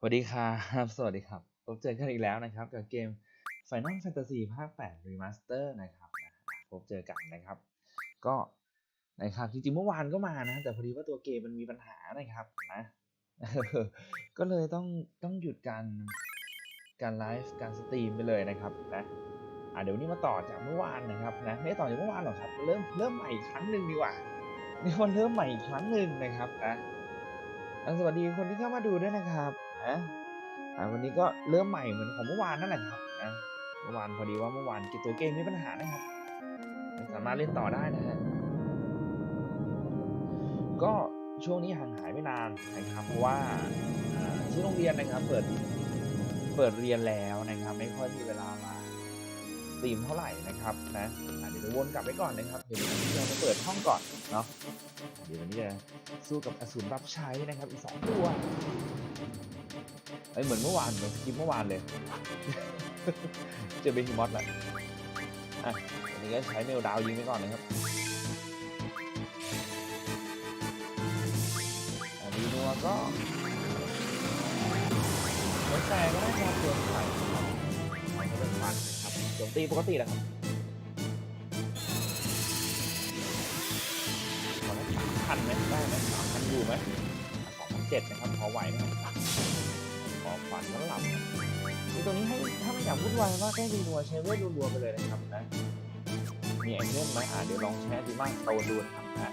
สวัสดีครับ สวัสดีครับพบเจอกันอีกแล้วนะครับ กับเกม Final Fantasy ภาค 8 Remaster นะครับพบเจอกันนะครับ ก็นะครับจริงๆเมื่อวานก็มานะ แต่พอดีว่าตัวเกมมันมีปัญหานะครับนะก็เลยต้องต้องหยุดการการไลฟ์การสตรีมไปเลยนะครับนะอะเดี๋ยวนี้มาต่อจากเมื่อวานนะครับนะไม่ต่อจากเมื่อวานหรอกครับ เริ่มเริ่มใหม่อีกครั้งหนึ่งดีกว่านี่วันเริ่มใหม่อีกครั้งหนึ่งนะครับนะอะสวัสดีคนที่เข้ามาดูด้วยนะครับ นะวันนี้ก็เริ่มใหม่เหมือนของเมื่อวานนั่นแหละครับนะเมื่อวานพอดีว่าเมื่อวานเกมตัวเกมมีปัญหานะครับสามารถเล่นต่อได้นะฮะก็ช่วงนี้ห่างหายไม่นานนะครับเพราะว่าอ่าที่โรงเรียนนะครับเปิดเปิดเรียนแล้วนะครับ ไม่ค่อยมีเวลามา สตรีมเท่าไหร่นะครับนะเดี๋ยววนกลับไปก่อนนะครับเดี๋ยววันนี้เราจะเปิดห้องก่อนเนาะเดี๋ยววันนี้จะสู้กับอสูรรับใช้นะครับอีกสองตัวเอ้ยเหมือนเมื่อวานเหมือนสกิปเมื่อวานเลยเจอเบฮิมอสแล้วอะอันนี้ก็ใช้เมลดาวยิงไปก่อนนะครับอันนี้นัวก็หัวใจก็ได้ครับเตือนไข่ โจมตีปกติแหละครับขอได้สามพันไหมได้ไหมสามพันอยู่ไหมสองพันเจ็ดนะครับพอไหวนะครับขอฝันแล้วหลับนะคือตรงนี้ให้ถ้าไม่อยากวุ่นวายก็แค่ดีนัวใช้เวทรัวๆไปเลยนะครับนะมีไอเทมไหมอ่าเดี๋ยวลองใช้ดีมากโตดูนะครับนะ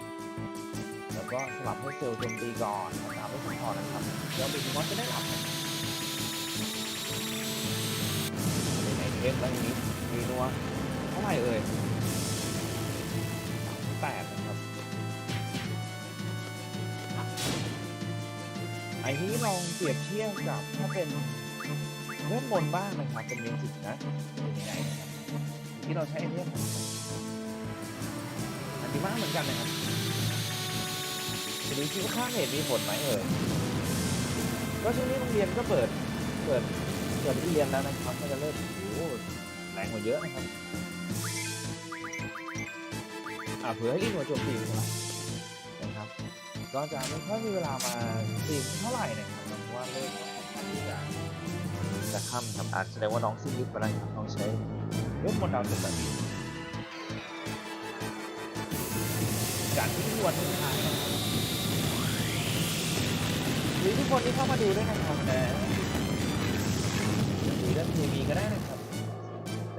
แล้วก็สลับให้เซลล์โจมตีก่อนนะครับไม่พอนะครับเดี๋ยวเบนมอนจะได้หลับ เป็นไอเทมอะไรอย่างนี้ดีนัวเท่าไหร่เอ่ยแปดนะครับไอ้นี้ลองเปรียบเทียบกับถ้าเป็นเรื่องบนบ้างนะครับเป็นเมจิกนะเป็นยังไงนะครับที่เราใช้ไอเทมอันนี้มากเหมือนกันนะครับจะดูคิดว่าค่าเหตุมีผลไหมเอ่ยก็ช่วงนี้โรงเรียนก็เปิดเปิดเปิดเรียนแล้วนะครับก็จะเริ่ม รงกว่าเยอะนะครับอ่าเผื่อให้รีบหัวโจมตีเท่าไหร่นะครับ ก็จะไม่ค่อยมีเวลามาตีมเท่าไหร่นะครับเพราะว่าเริ่มที่จะจะค่ำครับอาจแสดงว่าน้องสิ้นฤทธิ์ไปแล้วครับน้องใช้เวทมนดาวตกแบบนี้การที่ทวนทุกทายนะครับหรือทุกคนที่เข้ามาดูด้วยนะครับนะดูเรื่องทีวีก็ได้นะครับ เ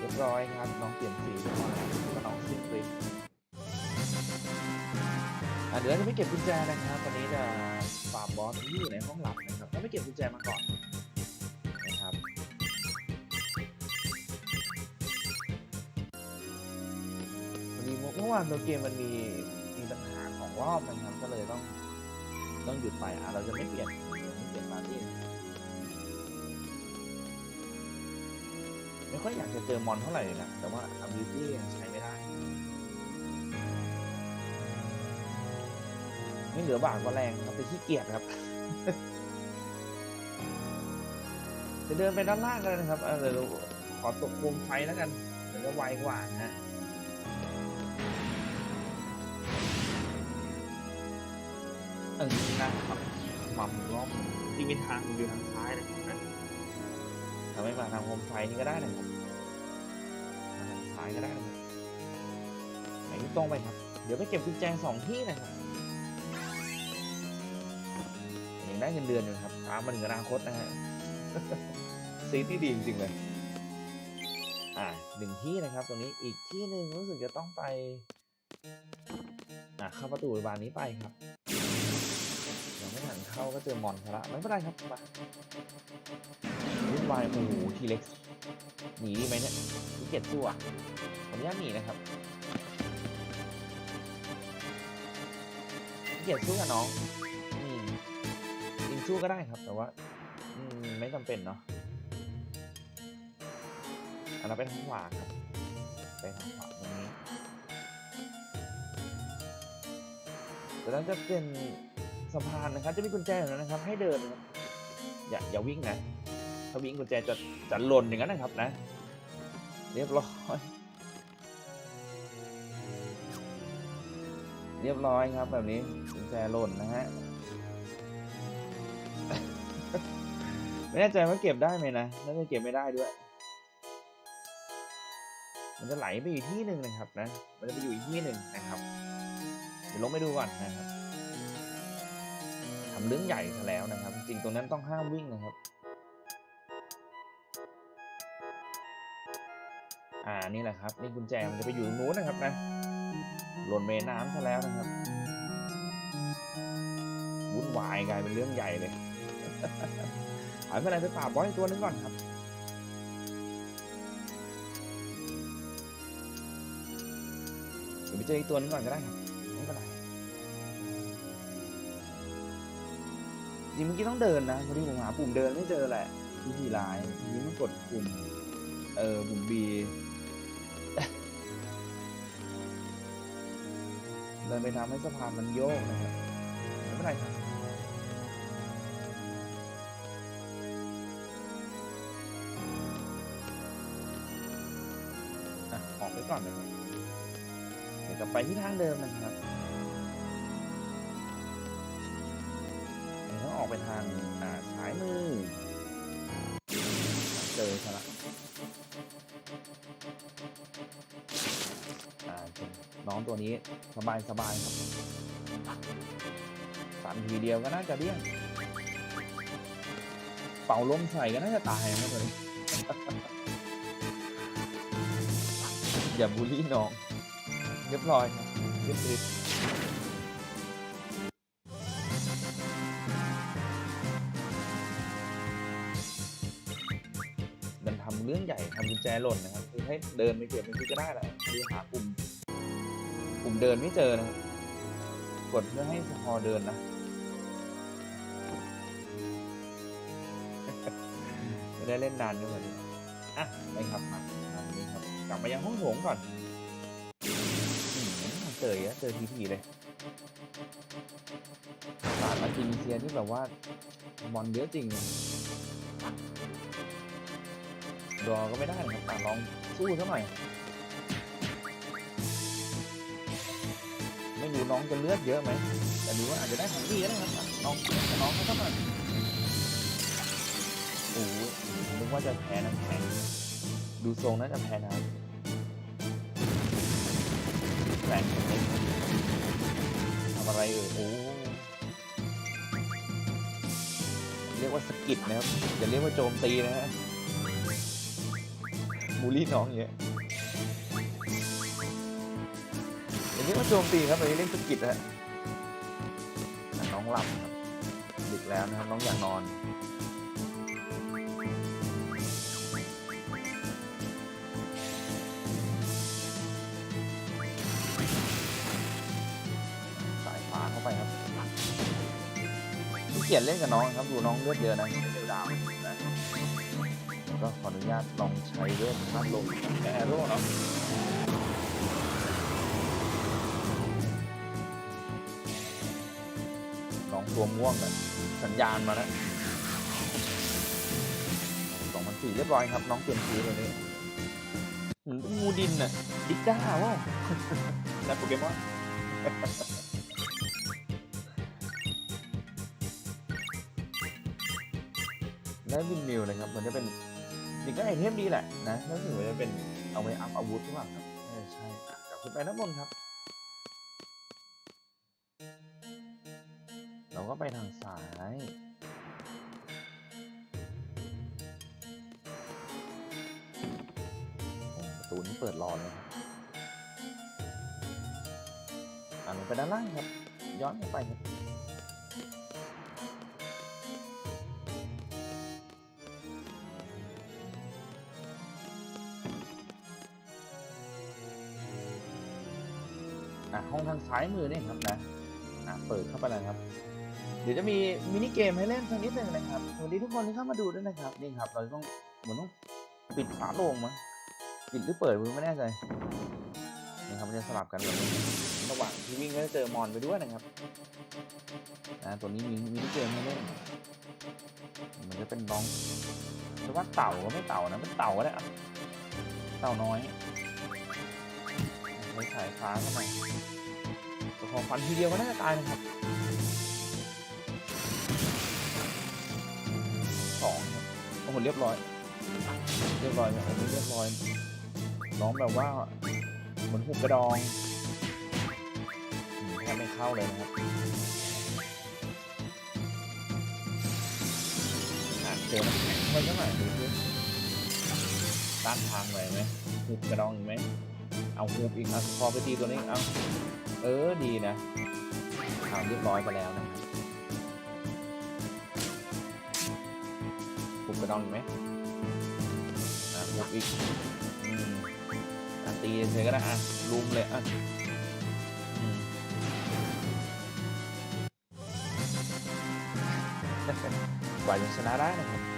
รียบร้อยครับน้องเปลี่ยนสีเรียบร้อยแล้วก็น้องสิ้นฤทธิ์อะเดี๋ยวจะไม่เก็บกุญแจนะครับวันนี้จะฟาร์มบอสที่อยู่ในห้องหลับนะครับถ้าไม่เก็บกุญแจมาก่อนนะครับพอดีเมื่อวานตัวเกมมันมีมีปัญหาของรอบนะครับก็เลยต้องต้องหยุดไปอะเราจะไม่เปลี่ยนไม่เปลี่ยนปาร์ตี้ ไม่ค่อยอยากจะเจอมอนเท่าไหร่เลยนะ แต่ว่า ability ยังใช้ไม่ได้ ไม่เหลือบากกว่าแรงครับไปขี้เกียจครับ จะเดินไปด้านล่างกันนะครับเออเดี๋ยวเราขอตกโคมไฟแล้วกันเดี๋ยวจะไวกว่านะเออนะครับมัมรอบจริงมีทางอยู่ทางซ้ายนะครับทำให้มาทางโคมไฟนี่ก็ได้นะครับาทางซ้ายก็ได้นะครับไหนตรงไปครับ เดี๋ยวไปเก็บกุญแจสองที่นะครับยังได้เงินเดือนอยู่ครับ ตามมาถึงอนาคตนะฮะซีที่ดีจริงๆเลย อ่าหนึ่งที่นะครับตรงนี้อีกที่หนึ่งรู้สึกจะต้องไป อ่าเข้าประตูบานนี้ไปครับยังไม่ทันเข้าก็เจอมอนคละไม่เป็นไรครับมาวุ่นวายโอ้โหทีเล็ก หนีดีไหมเนี่ยขี้เกียจสู้อะขออนุญาตหนีนะครับขี้เกียจสู้กับน้องอืมจริงสู้ก็ได้ครับ แต่ว่า อืมไม่จำเป็นเนาะอันนั้นไปทางขวาครับไปทางขวาตรงนี้แต่นั้นจะเป็นสะพานนะครับ จะมีกุญแจอยู่นะครับ ให้เดินนะอย่าอย่าวิ่งนะ ถ้าวิ่งกุญแจจะจะหล่นอย่างนั้นนะครับนะ เรียบร้อยเรียบร้อยครับแบบนี้กุญแจหล่นนะฮะไม่แน่ใจว่าเก็บได้ไหมนะน่าจะเก็บไม่ได้ด้วย มันจะไหลไปอีกที่หนึ่งนะครับนะ มันจะไปอยู่อีกที่หนึ่งนะครับ เดี๋ยวลงไปดูก่อนนะครับทำเรื่องใหญ่ซะแล้วนะครับ จริงๆตรงนั้นต้องห้ามวิ่งนะครับ อ่านี่แหละครับนี่กุญแจมันจะไปอยู่ตรงนู้นนะครับนะหล่นเมน้ำซะแล้วนะครับวุ่นวายกลายเป็นเรื่องใหญ่เลยหายไปไหนไปป่าบอยตัวนึงก่อนครับเดี๋ยวไปเจออีกตัวนึงก่อนก็ได้ครับไม่เป็นไรจริงเมื่อกี้ต้องเดินนะพอดีผมหาปุ่มเดินไม่เจอแหละวิธีร้ายทีนี้มันกดปุ่มเออปุ่ม B ดินไปทำให้สะพานมันโยกนะครับไม่เป็นไรครับอะออกไปก่อนเลยครับเดี๋ยวกลับไปที่ทางเดิมนะครับเดี๋ยวต้องออกไปทางอ่าซ้ายมือ เจอซะละ น้องตัวนี้สบายสบายครับสามทีเดียวก็น่าจะเดี้ยงเป่าลมใส่ก็น่าจะตายนะตัวนี้อย่าบูลลี่น้อง เรียบร้อยครับเรียบร้อยมันทำเรื่องใหญ่ทำกุญแจหล่นนะครับคือให้เดินไปเก็บมันคือก็ได้แหละคือหาปุ่ม ปุ่มเดินไม่เจอนะครับกดเพื่อให้พอเดินนะไม่ได้เล่นนานด้วยอะไปครับมาอนนี้ครับ กลับมายังห้องโถงก่อนอืมเจออะเจอทีทีเลยตลาดมาจินเซียที่แบบว่าบอลเยอะจริงเลยดอก็ไม่ได้นะครับแต่ลองสู้ซะหน่อย ไม่รู้น้องจะเลือดเยอะไหมแต่ดูว่าอาจจะได้ของดีก็ได้ครับอะน้องน้องเขากหน่โอ้โหนึกว่าจะแพ้น้ำแข็งดูทรงน่าจะแพ้น้ำแรงทำอะไรเอ่ยโอ้เรียกว่าสกิดนะครับอย่าเรียกว่าโจมตีนะฮะบูลลี่น้องเยอย่าเรียกว่าโจมตีครับแต่เรียกสะกิดนะฮะน้องหลับครับดึกแล้วนะครับน้องอยากนอนสายฟ้าเข้าไปครับขี้เกียจเล่นกับน้องครับดูน้องเลือดเยอะนะเร็วดาวนะก็ขออนุญาตลองใช้เลือดพัดลมแอโร่เนาะ ตัวม่วงแบบสัญญาณมาแล้วสองพันสี่เรียบร้อยครับ น้องเปลี่ยนสีเลยนี่เหมือนงูดินน่ะดิก้าว่ะในโปเกมอนและวินมิวนะครับ มันจะเป็นจริงก็ไอเทมดีแหละนะแล้วถึงมันจะเป็นเอาไว้อัพอาวุธหรือเปล่าครับไม่ใช่อะกลับขึ้นไปด้านบนครับ ก็ไปทางซ้ายประตูนี้เปิดรอเลยครับอ่าลงไปด้านล่างครับ ย้อนลับไปครับอะห้องทางซ้ายมือเนี่ยครับนะอะเปิดเข้าไปเลยครับ เดี๋ยวจะมีมินิเกมให้เล่นสักนิดหนึ่งนะครับสวัสดีทุกคนที่เข้ามาดูด้วยนะครับนี่ครับ เราต้องเหมือนต้องปิดฝาโลงมั้งปิดหรือเปิดผมไม่แน่ใจนี่ครับมันจะสลับกันแบบระหว่างที่วิ่งก็จะเจอมอนไปด้วยนะครับนะตัวนี้มีมินิเกมให้เล่นมันจะเป็นน้องจะว่าเต่าก็ไม่เต่านะเป็นเต่าก็ได้อะเต่าน้อยใช้สายฟ้าเข้าไปจะอฟันทีเดียวก็น่าจะตายนะครับ โอ้โหเรียบร้อย เรียบร้อยครับอันนี้เรียบร้อย น้องแบบว่าเหมือนหุบกระดองแทบไม่เข้าเลยนะครับอะเจอน้ำแข็งเข้าไปสักหน่อยดูสิต้านทานไหวไหมหุบกระดองอีกไหมเอาหุบอีกอะพอไปตีตัวนี้เอาเออดีนะทำเรียบร้อยไปแล้วนะ คุณกระดองอีกไหมอะมุกอีกอืมอะตีเฉยก็ได้อะลุมเลยอะกว่าจะชนะได้นะครับ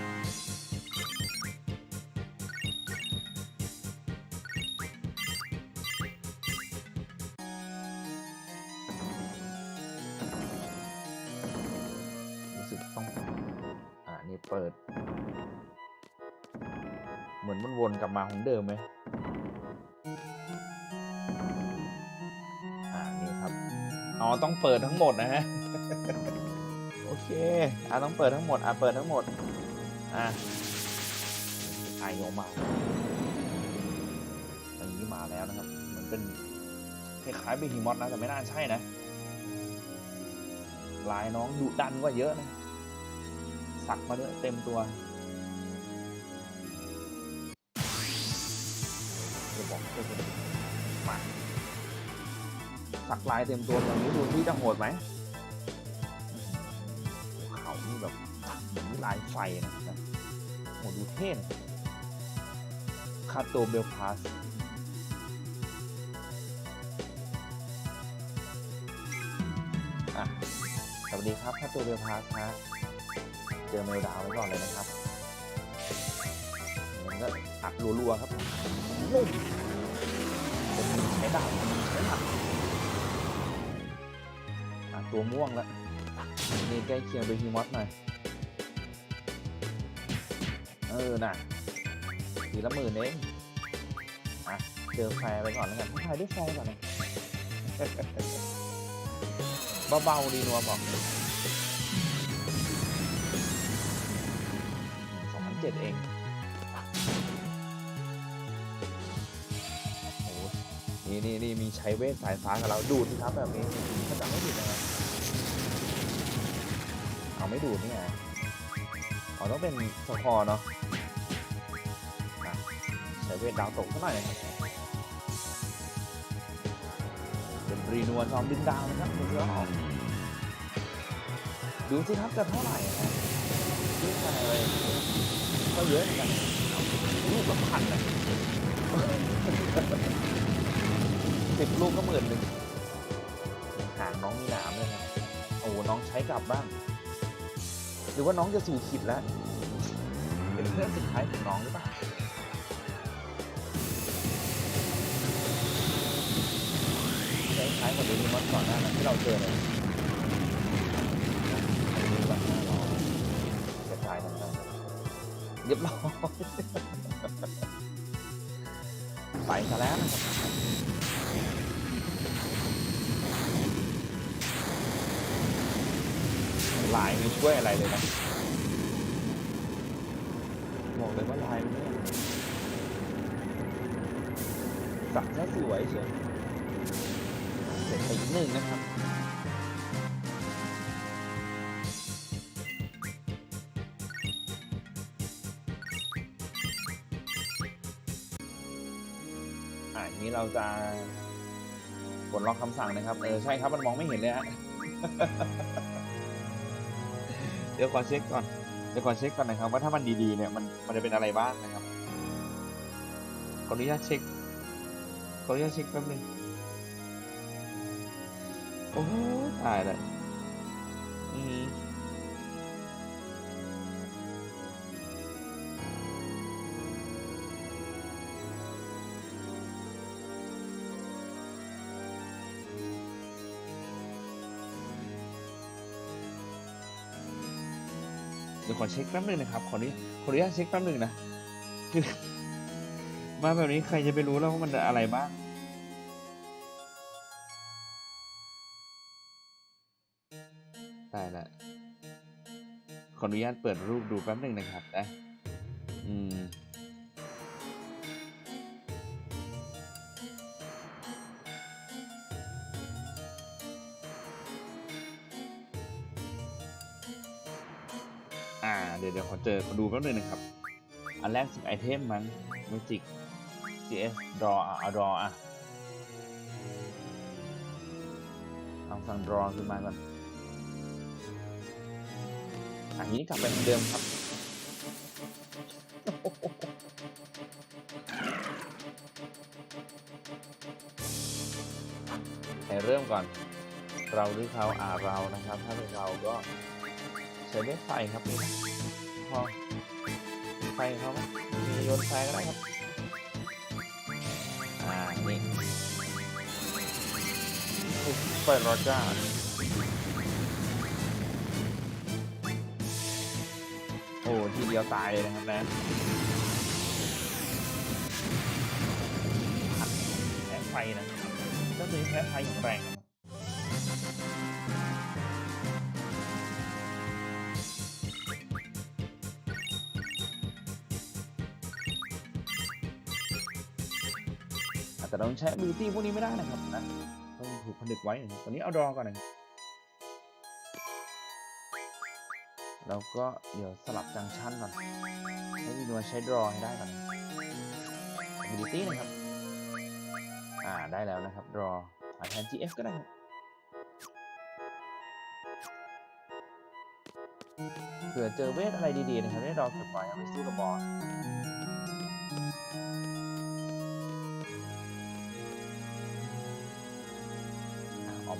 มันวนกลับมาของเดิมไหมอ่านี่ครับ อ๋อ ต้องเปิดทั้งหมดนะฮะ โอเค อ่าต้องเปิดทั้งหมด อ่าเปิดทั้งหมด อ่าไอออกมาอันนี้มาแล้วนะครับเหมือนเป็นคล้ายๆเบฮีมอสนะ แต่ไม่น่าใช่นะ ลายน้องดุดันกว่าเยอะนะ สักมาด้วยเต็มตัว มาสักลายเต็มตัวตรงนี้ดูที่จะโหดไหมอื้อหือเขานี่แบบเหมือนลายไฟนะครับโหดูเท่นะคาโตเบลพาสอะสวัสดีครับคาโตเบลพาสฮะเจอเมลดาวไว้ก่อนเลยนะครับมันก็อัดรัวๆครับนุ่ม เป็นใช้ดาบใช้หนักอะตัวม่วงแล้วนี่ใกล้เคียงเบฮีมอสหน่อย เออ น่ะทีละหมื่นเองอะเจอแฟร์ไปก่อนแล้วกันทักทายด้วยแฟร์ก่อนนะเบาๆดีนัวบอกสองพันเจ็ดเอง มีใช้เวทสายฟ้ากับเราดูดสิครับแบบนี้ถ้าจำไม่ผิดนะครับเอาไม่ดูดนี่ไงเอาต้องเป็นสคอเนาะใช้เวทดาวตกสักหน่อยนะครับเป็นรีนัวจอมดึงดาวนะครับดูสิว่าออกดูสิครับจะเท่าไหร่นะดูไปเลยก็เยอะเหมือนกันลูกละพันนะ สิบลูกก็หมื่นหนึ่งหางน้องมีหนามเลยครับโอ้น้องใช้กลับบ้าง หรือว่าน้องจะสู่ขิดแล้ว เป็นเพื่อนสุดท้ายของน้องหรือเปล่าคล้ายๆกับเดนิมอนก่อนหน้านั้นที่เราเจอเลยแบบหน้าร้อนคล้ายๆกันนเรียบร้อยไปซะแล้วนะครับ ลายไม่ช่วยอะไรเลยนะบอกเลยว่าลายมันเนี่ยสักแค่สวยเชียวเสร็จไปอีกหนึ่งนะครับอ่าทีนี้เราจะกดล็อกคำสั่งนะครับ เออ ใช่ครับ มันมองไม่เห็นเลยฮะ เดี๋ยวขอเช็คก่อน เดี๋ยวขอเช็คก่อนนะครับ ว่าถ้ามันดีๆเนี่ยมันมันจะเป็นอะไรบ้างนะครับ ขออนุญาตเช็ค ขออนุญาตเช็คแป๊บนึง โอ้ตายเลยอืม ยวขอเช็คแป๊บนึงนะครับ ขออนุญาตขออนุญาตเช็คแป๊บนึงนะมาแบบนี้ใครจะไปรู้แล้วว่ามันอะไรบ้างตายละขออนุญาตเปิดรูปดูแป๊บหนึ่งนะครับนะอืม เดี๋ยวเดี๋ยวขอเจอขอดูแป๊บหนึงนะครับ อันแรกสิบไอเทมมั้ง Magic CS Draw อะเอา Draw อะเอาสั่ง Draw ขึ้นมาก่อนอันนี้กลับไปเหมือนเดิมครับไปเริ่มก่อน เราหรือเขาอ่าเรานะครับ ถ้าเป็นเราก็ใช้เว็บไฟครับนี่ อไฟเขาไหมมีโยนไฟก็ได้ครับ อ่า นี่เปิดรอจ้าโอ้ ทีเดียวตายเลยนะครับนะผัดแพ้ไฟนะก็คือแพ้ไฟอย่างแรง อาจจะต้องใช้ ability พวกนี้ไม่ได้นะครับนะต้องถูกผนึกไว้ตอนนี้เอาดรอก่อนนะแล้วก็เดี๋ยวสลับจังชันก่อนให้มีนวลใช้ดรอให้ได้ก่อน ability นะครับ อ่าได้แล้วนะครับ draw อาแทน gf ก็ได้เผื่อเจอเวทอะไรดีๆนะครับได้ดรอเก็บไว้เอาไปสู้กับบอส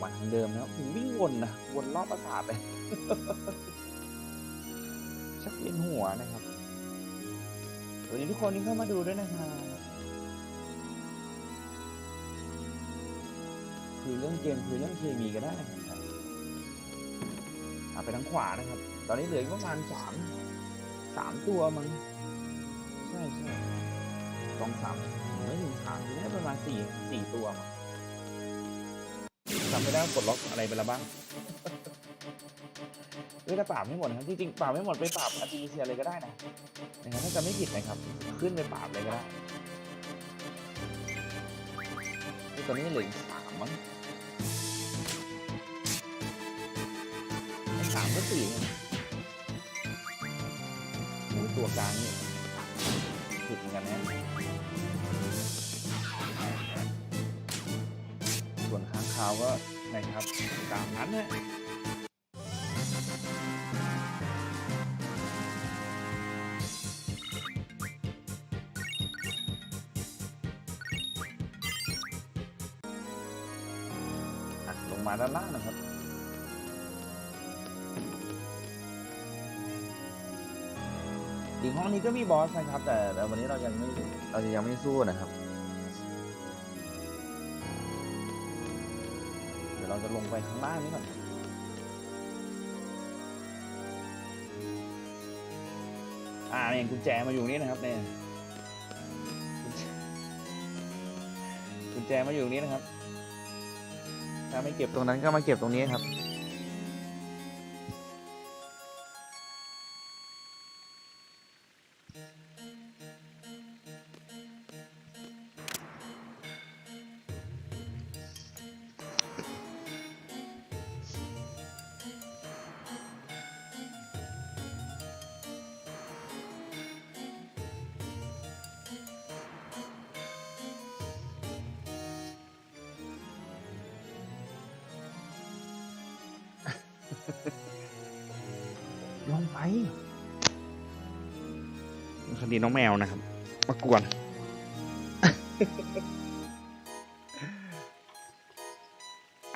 มาทางเดิมนะวิ่งวนนะวนรอบปราสาทเลยชักเวียนหัวนะครับสวัสดีทุกคนที่เข้ามาดูด้วยนะครับคุยเรื่องเกมคุยเรื่องเคมีก็ได้นะครับไปทางขวานะครับ ตอนนี้เหลือประมาณสามสามตัวมั้งใช่ใช่สองสามไม่ถึงสามทีนี้ประมาณสี่สี่ตัวมั้ง จำไม่ได้ว่ากดล็อกอะไรไปแล้วบ้างเฮ้ยถ้าปราบไม่หมดนะครับจริงๆปราบไม่หมดไปปราบอาร์ติมิเซียเลยก็ได้นะนะครับถ้าจะไม่ผิดนะครับ ขึ้นไปปราบเลยก็ได้ตอนนี้เหลืออีกสามมั้งไม่สามก็สี่เนี่ยโอ้ยตัวกลางนี่ผิดเหมือนกันนะ ส่วนค้างคาวก็นะครับตามนั้นนะอะลงมาด้านล่างนะครับอีกห้องนี้ก็มีบอสนะครับ แต่แต่วันนี้เรายังไม่เราจะยังไม่สู้นะครับ จะลงไปข้างล่างนี้ก่อนอ่าเนี่ยกุญแจมาอยู่นี่นะครับเนี่ยกุญแจกุญแจมาอยู่นี่นะครับ ถ้าไม่เก็บตรงนั้นก็มาเก็บตรงนี้ครับ คดีน้องแมวนะครับ มากวน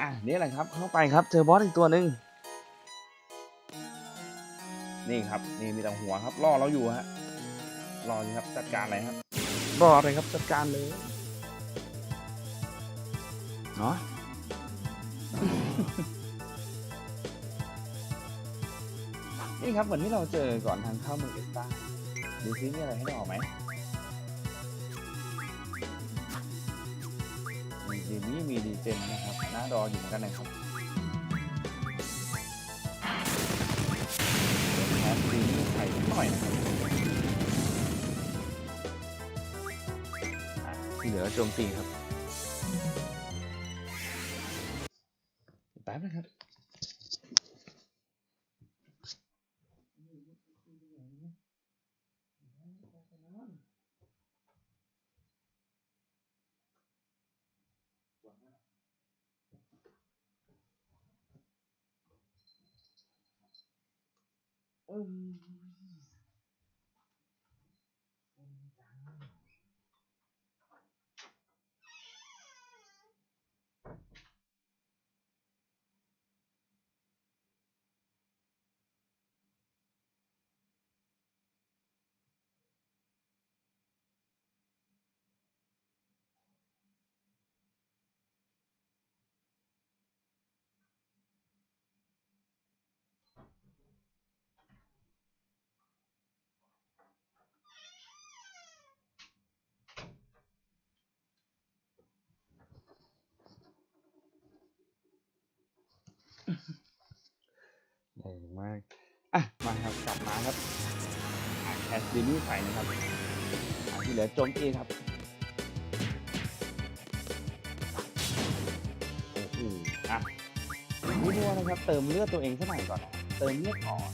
อะนี่แหละครับ เข้าไปครับ เจอบอสอีกตัวหนึ่งนี่ครับ นี่มีแต่หัวครับรอเราอยู่ฮะรออยู่ครับจัดการเลยครับรอเลยครับจัดการเลยเนาะ นี่ครับเหมือนที่เราเจอก่อนทางเข้าเมืองเอสตาดูซิมีอะไรให้เราอกไหมมีดีมี่มีดีเจนนะครับหน้ารออยู่เหมือนกันนะครับแคสหน่อยนะครับที่เหลือโจมตีครับ Um, แรงมาก อะ มาครับ กลับมาครับแคสดินี่ใส่นะครับที่เหลือโจมตีครับ โอ้โห อะนี่ด้วยนะครับ เติมเลือดตัวเองสักหน่อยก่อน เติมเลือดก่อน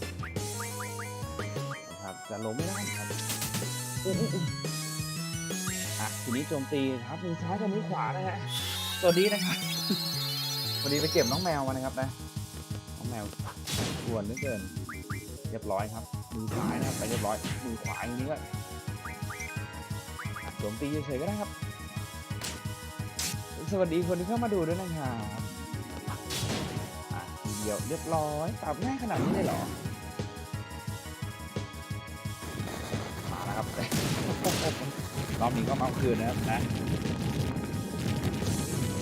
นะครับ จะล้มไม่ได้ครับอื้ออื้ออื้ออะทีนี้โจมตีครับมือซ้ายกับมือขวานะฮะตัวนี้นะครับ วันนี้ไปเก็บน้องแมวมานะครับนะ มวกวนเหลือเกิน เรียบร้อยครับ มือซ้ายนะครับไปเรียบร้อย มือขวาอย่างนี้ก็อะโจมตีเฉยๆก็ได้ครับ สวัสดีคนที่เข้ามาดูด้วยนะครับอะทีเดียวเรียบร้อยตอบง่ายขนาดนี้เลยเหรอ มาแล้วครับรอบนี้ก็มาเอาคืนนะครับนะ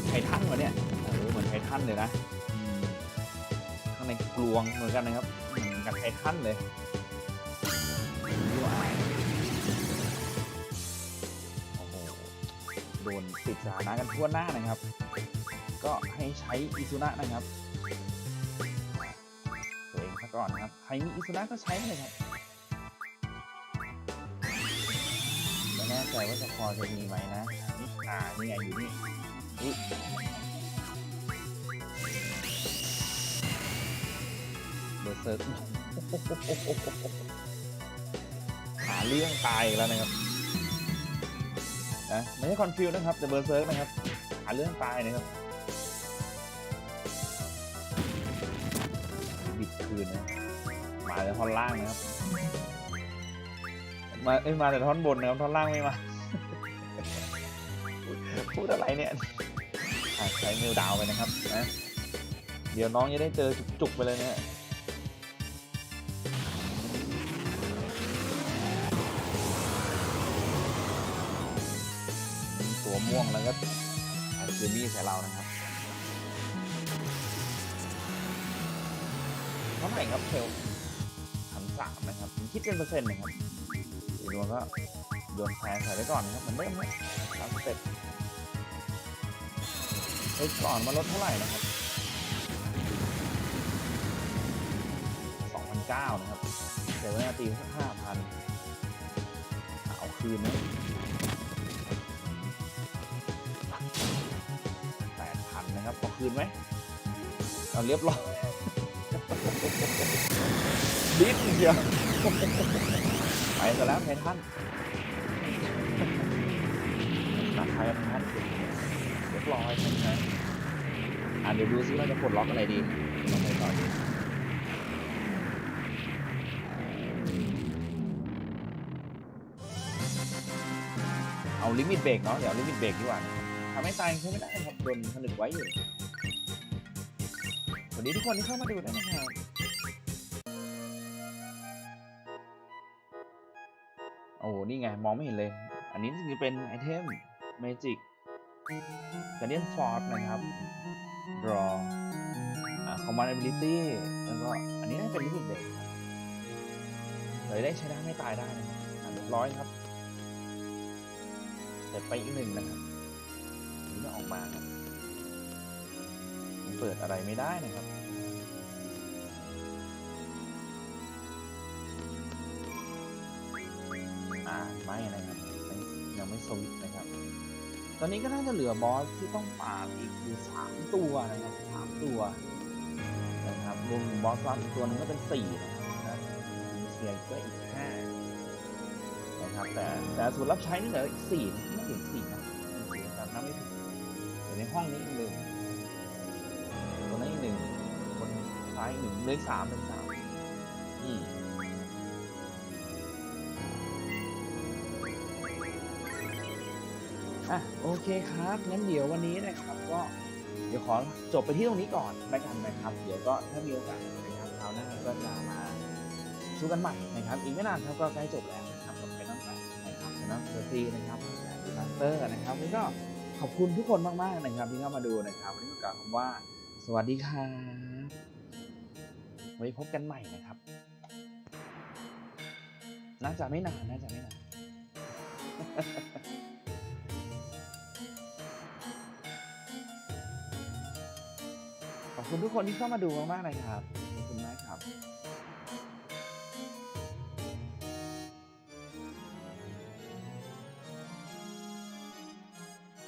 ไททันวะเนี่ยเออเหมือนไททันเลยนะ ในกลวงเหมือนกันนะครับเหมือนกับไททันเลยโอ้โหโดนติดสถานะกันทั่วหน้านะครับ ก็ให้ใช้อิซุนะนะครับตัวเองซะก่อนนะครับ ใครมีอิซุนะก็ใช้เลยครับไม่แน่ใจว่าจะพอจะมีไหมนะนี่อ่านี่ไงอยู่นี่อุ๊ย เซิร์กหาเรื่องตายอีกแล้วนะครับนะไม่ใช่คอนฟิวนะครับแต่เบอร์เซิร์กนะครับ หาเรื่องตายนะครับบิดคืนนะมาแต่ท่อนล่างนะครับ มาเอ้มาแต่ท่อนบนนะครับท่อนล่างไม่มาพูดอะไรเนี่ยใช้มิวดาวไปนะครับนะเดี๋ยวน้องจะได้เจอจุกๆไปเลยเนี่ย ม่วงแล้วก็แอนเจมี่ใส่เรานะครับเท่าไหร่ครับเทลพันสามนะครับผมคิดเป็นเปอร์เซ็นต์นะครับอีกดวงก็โยนแพ้ใส่ไว้ก่อนนะครับเหมือนเดิมนะตามสเต็ปเฮ้ยก่อนมาลดเท่าไหร่นะครับ2,009นเก้านะครับเสียไว้นาทีสัก5,000เอาคืนนะ ครับเอาคืนไหมเอาเรียบร้อยดิสเดียวไปซะแล้วไททันตัดไททันเรียบร้อยใช่ไหมอะเดี๋ยวดูซิว่าจะปลดล็อกอะไรดีลองไปต่อดีเอาลิมิตเบรกเนาะเดี๋ยวลิมิตเบรกดีกว่าทำให้ตายใช้ไม่ได้ครับโดนผนึกไว้อยู่ วัสดีทุกคนที่เข้ามาดูด้วยนะครับโอ้โหนี่ไง มองไม่เห็นเลย อันนี้จะเป็นไอเทม Magic Guardian Force นะครับ Draw อ่า Command Ability แล้วก็อันนี้น่าจะเป็นลิมิตเด็กเลยได้ใช้ได้ไม่ตายได้นะครับเรียบร้อยครับเสร็จไปอีกหนึ่งนะครับนี่ออกมาครับ เปิดอะไรไม่ได้นะครับไม่นะครับยังไม่สวิตช์นะครับ ตอนนี้ก็น่าจะเหลือบอสที่ต้องปราบอีกอยู่สามตัวนะครับสามตัวนะครับรวมบอสลับอีกตัวหนึงก็เป็นสี่นะครับมีเซียก็อีกห้านะครับแต่แต่ส่วนรับใช้นี่เหลืออีกสี่ไม่ถึงสี่นะสี่แต่นับไม่ถึงเดี๋ยวในห้องนี้อีกหนึ่ หนึ่งเหลยสามเป็นสามอืมอะโอเคครับงั้นเดี๋ยววันนี้นะครับก็เดี๋ยวขอจบไปที่ตรงนี้ก่อนแล้วกันนะครับ เดี๋ยวก็ถ้ามีโอกาสนะครับคราวหน้าก็จะมาสู้กันใหม่นะครับ อีกไม่นานครับก็ใกล้จบแล้วนะครับกับไฟนอลแฟนะครับไฟนอลเซอร์ตีนะครับมาสเตอร์นะครับวันนี้ก็ขอบคุณทุกคนมากๆนะครับที่เข้ามาดูนะครับวันนี้ก็กล่าวคำว่า สวัสดีครับ ไว้พบกันใหม่นะครับน่าจะไม่นานน่าจะไม่นานขอบคุณทุกคนที่เข้ามาดูมากๆเลยครับ